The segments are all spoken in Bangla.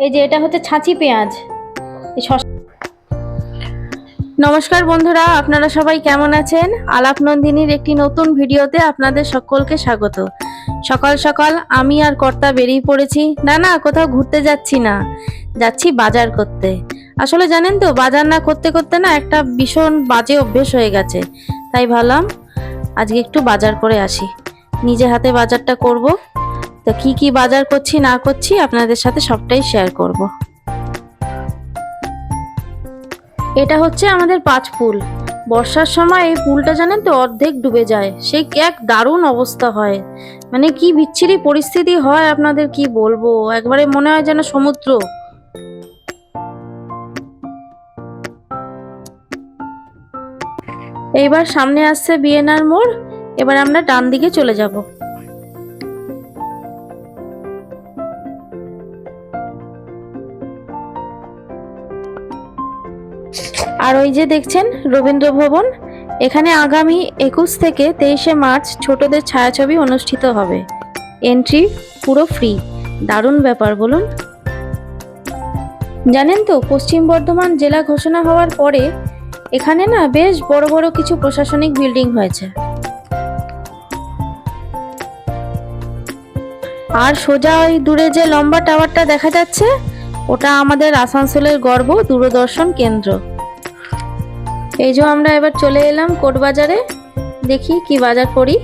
এই যে এটা হচ্ছে ছাঁচি পেঁয়াজ। নমস্কার বন্ধুরা, আপনারা সবাই কেমন আছেন? আলাপ নন্দিনীর একটি নতুন ভিডিওতে আপনাদের সকলকে স্বাগত। সকাল সকাল আমি আর কর্তা বেরিয়ে পড়েছি। না না, কোথাও ঘুরতে যাচ্ছি না। যাচ্ছি বাজার করতে। আসলে জানেন তো, বাজার না করতে করতে না একটা ভীষণ বাজে অভ্যেস হয়ে গেছে। তাই ভাবলাম, আজকে একটু বাজার করে আসি। নিজে হাতে বাজারটা করব। তো কি কি বাজার করছি, না করছি, আপনাদের সাথে সবটাই শেয়ার করব। এটা হচ্ছে আমাদের পাঁচ পুল বর্ষার সময় এই পুলটা জানেন তো অর্ধেক ডুবে যায়। সেই এক দারুণ অবস্থা হয়। মানে কি বিচ্ছিরি পরিস্থিতি হয় আপনাদের কি বলব? একবারে মনে হয় যেন সমুদ্র। এইবার সামনে আসছে বিয়েনার মোড়। এবার আমরা ডান দিকে চলে যাব। আর ওই যে দেখছেন রবীন্দ্র ভবন এখানে আগামী একুশ থেকে তেইশে মার্চ ছোটদের ছায়াছবি অনুষ্ঠিত হবে। এন্ট্রি পুরো ফ্রি দারুণ ব্যাপার, বলুন। জানেন তো, পশ্চিম বর্ধমান জেলা ঘোষণা হওয়ার পরে এখানে না বেশ বড় বড় কিছু প্রশাসনিক বিল্ডিং হয়েছে। আর সোজা ওই দূরে যে লম্বা টাওয়ারটা দেখা যাচ্ছে, ওটা আমাদের আসানসোলের গর্ব, দূরদর্শন কেন্দ্র। এই যে আমরা এবার চলে এলাম কোট বাজারে দেখি কি বাজার করি।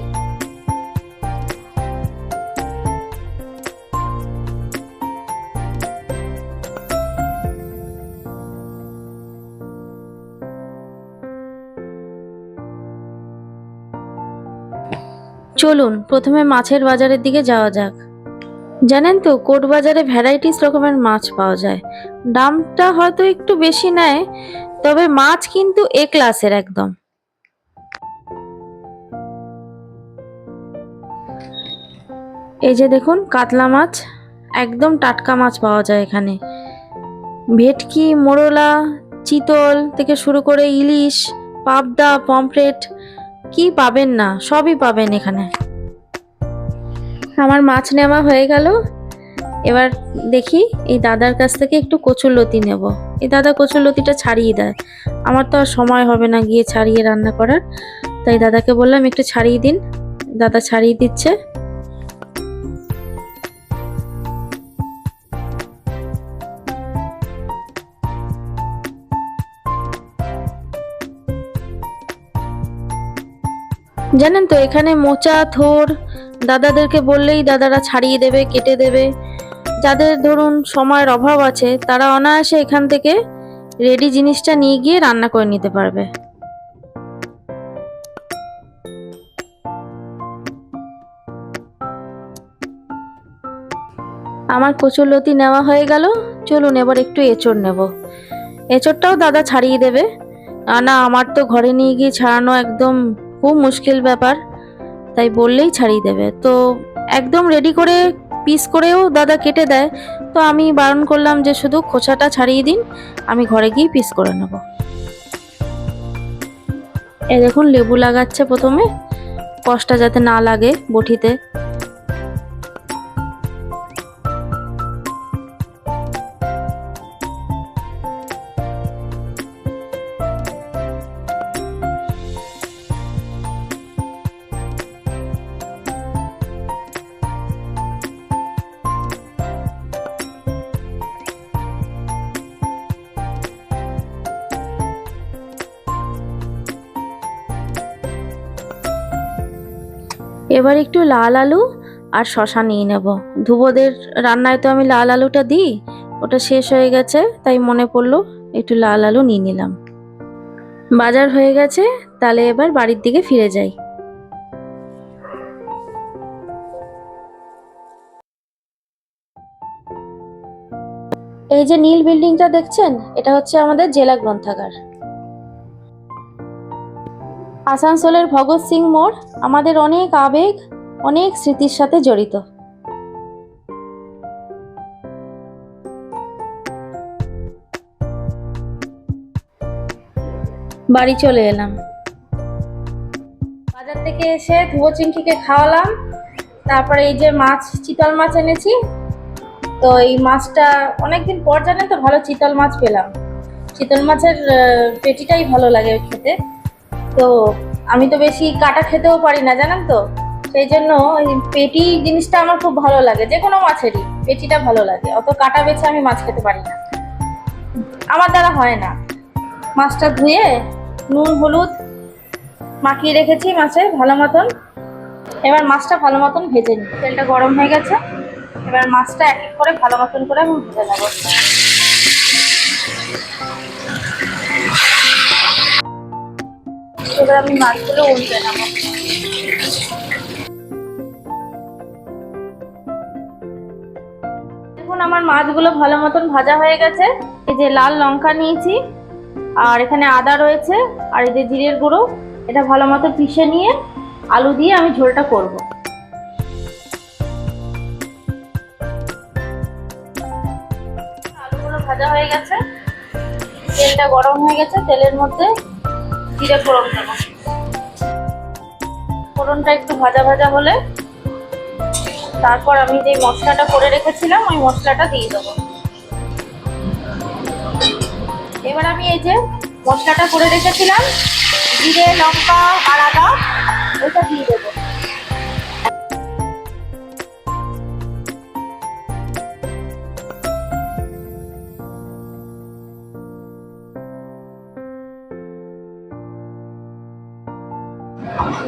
চলুন, প্রথমে মাছের বাজারের দিকে যাওয়া যাক। জানেন তো কোট বাজারে ভ্যারাইটিস রকমের মাছ পাওয়া যায়। দামটা হয়তো একটু বেশি নেয় তবে মাছ কিন্তু এ ক্লাসের একদম। এই যে দেখুন, কাতলা মাছ, একদম টাটকা মাছ পাওয়া যায় এখানে। ভেটকি, মোরলা, চিতল থেকে শুরু করে ইলিশ, পাবদা, পমফ্রেট, কি পাবেন না, সবই পাবেন এখানে। আমার মাছ নেওয়া হয়ে গেল। এবার দেখি এই দাদার কাছ থেকে একটু কচুরলতি নেব। এই দাদা কচুরলতিটা ছাড়িয়ে দেয়। আমার তো আর সময় হবে না গিয়ে ছাড়িয়ে রান্না করার। তাই দাদাকে বললাম, একটু ছাড়িয়ে দিন। দাদা ছাড়িয়ে দিচ্ছে। জানেন তো, এখানে মোচা, থোর, দাদাদেরকে বললেই দাদারা ছাড়িয়ে দেবে, কেটে দেবে। যাদের ধরুন সময়ের অভাব আছে, তারা অনায়াসে এখান থেকে রেডি জিনিসটা নিয়ে গিয়ে রান্না করে নিতে পারবে। আমার কচুরলতি নেওয়া হয়ে গেল। চলুন এবার একটু এঁচড় নেব। এঁচড়টাও দাদা ছাড়িয়ে দেবে। না, আমার তো ঘরে নিয়ে গিয়ে ছাড়ানো একদম খুব মুশকিল ব্যাপার। তাই বললেই ছাড়িয়ে দেবে। তো একদম রেডি করে পিস করেও দাদা কেটে দেয়। তো আমি বারণ করলাম যে শুধু খোসাটা ছাড়িয়ে দিন, আমি ঘরে গিয়ে পিস করে নেব। এ দেখুন, লেবু লাগাচ্ছে প্রথমে। কষটা যাতে না লাগে বটিতে। এবার একটু লাল আলু আর শশা নিয়ে নেব। ধুবোদের রান্নায় তো আমি লাল আলুটা দিই, ওটা শেষ হয়ে গেছে, তাই মনে পড়ল একটু লাল আলু নিয়ে নিলাম। বাজার হয়ে গেছে, তাহলে এবার বাড়ির দিকে ফিরে যাই। এই যে নীল বিল্ডিংটা দেখছেন, এটা হচ্ছে আমাদের জেলা গ্রন্থাগার। আসানসোলের ভগৎ সিং মোড় আমাদের অনেক আবেগ, অনেক স্মৃতির সাথে জড়িত। বাড়ি চলে এলাম। বাজার থেকে এসে ধুবো চিংড়িকে খাওয়ালাম। তারপরে এই যে মাছ, চিতল মাছ এনেছি। তো এই মাছটা অনেকদিন পর জানেন তো ভালো চিতল মাছ পেলাম। চিতল মাছের পেটিটাই ভালো লাগে খেতে। তো আমি তো বেশি কাটা খেতেও পারি না, জানেন তো? সেই জন্য পেটি জিনিসটা আমার খুব ভালো লাগে যে কোনো মাছেরই পেটিটা ভালো লাগে, অত কাটা বেছে আমি মাছ খেতে পারি না। আমার দ্বারা হয় না। মাছটা ধুয়ে নুন, হলুদ মাখিয়ে রেখেছি মাছে ভালো মতন। এবার মাছটা ভালো মতন ভেজে নিই। তেলটা গরম হয়ে গেছে। এবার মাছটা এক এক করে ভালো মতন করে আমি ভেজে নেব। মাছগুলো উল্টে নেব। দেখুন, আমার মাছগুলো ভালো মতন ভাজা হয়ে গেছে। এই যে লাল লঙ্কা নিয়েছি, আর এখানে আদা রয়েছে, আর এই যে জিরের গুঁড়ো, এটা ভালো মতো পিষে নিয়ে আলু দিয়ে আমি ঝোলটা করব। আলুগুলো ভাজা হয়ে গেছে, তেলটা গরম হয়ে গেছে, তেলের মধ্যে জিরে ফোড়ন দেবো। ফোড়নটা একটু ভাজা ভাজা হলে তারপর আমি যে মশলাটা করে রেখেছিলাম, ওই মশলাটা দিয়ে দেবো। এবার আমি এই যে মশলাটা করে রেখেছিলাম, জিরে, লঙ্কা, আর আদা, ওইটা দিয়ে দেবো।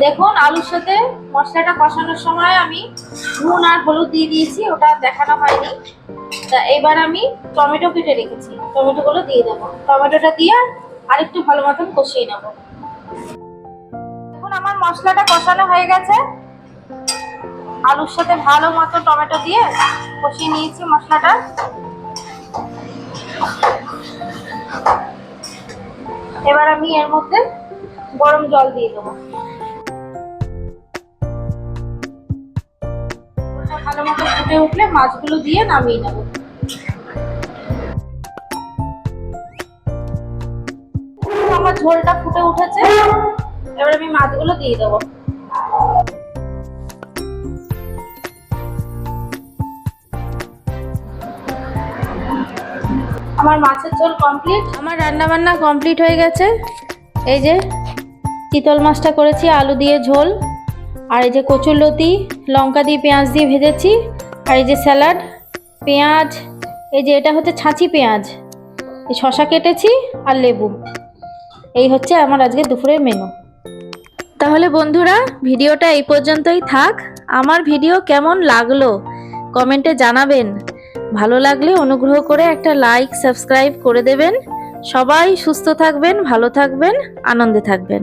দেখুন, আলুর সাথে মশলাটা কষানোর সময় আমি নুন আর হলুদ দিয়ে দিয়েছি, ওটা দেখানো হয়নি। তা এবার আমি টমেটো কেটে রেখেছি, টমেটোগুলো দিয়ে দেবো। টমেটোটা দিয়ে আরেকটু ভালো মতন কষিয়ে নেব। দেখুন, আমার মশলাটা কষানো হয়ে গেছে। আলুর সাথে ভালো মতো টমেটো দিয়ে কষিয়ে নিয়েছি মশলাটা। এবার আমি এর মধ্যে গরম জল দিয়ে দেবো। ভালো মতো ফুটে উঠলে মাছগুলো দিয়ে নামিয়ে নেব। আমার ঝোলটা ফুটে উঠেছে, এবার আমি মাছগুলো দিয়ে দেবো। আমার মাছের ঝোল কমপ্লিট আমার রান্না বান্না কমপ্লিট হয়ে গেছে। এই যে চিতল মাছটা করেছি, আলু দিয়ে ঝোল, আর এই যে কচুরলতি লঙ্কা দিয়ে পেঁয়াজ দিয়ে ভেজেছি, আর এই যে স্যালাড, পেঁয়াজ, এই যে এটা হচ্ছে ছাঁচি পেঁয়াজ, এই শশা কেটেছি আর লেবু, এই হচ্ছে আমার আজকে দুপুরের মেনু তাহলে বন্ধুরা, ভিডিওটা এই পর্যন্তই থাক। আমার ভিডিও কেমন লাগল কমেন্টে জানাবেন। ভালো লাগলে অনুগ্রহ করে একটা লাইক সাবস্ক্রাইব করে দেবেন। সবাই সুস্থ থাকবেন, ভালো থাকবেন, আনন্দে থাকবেন।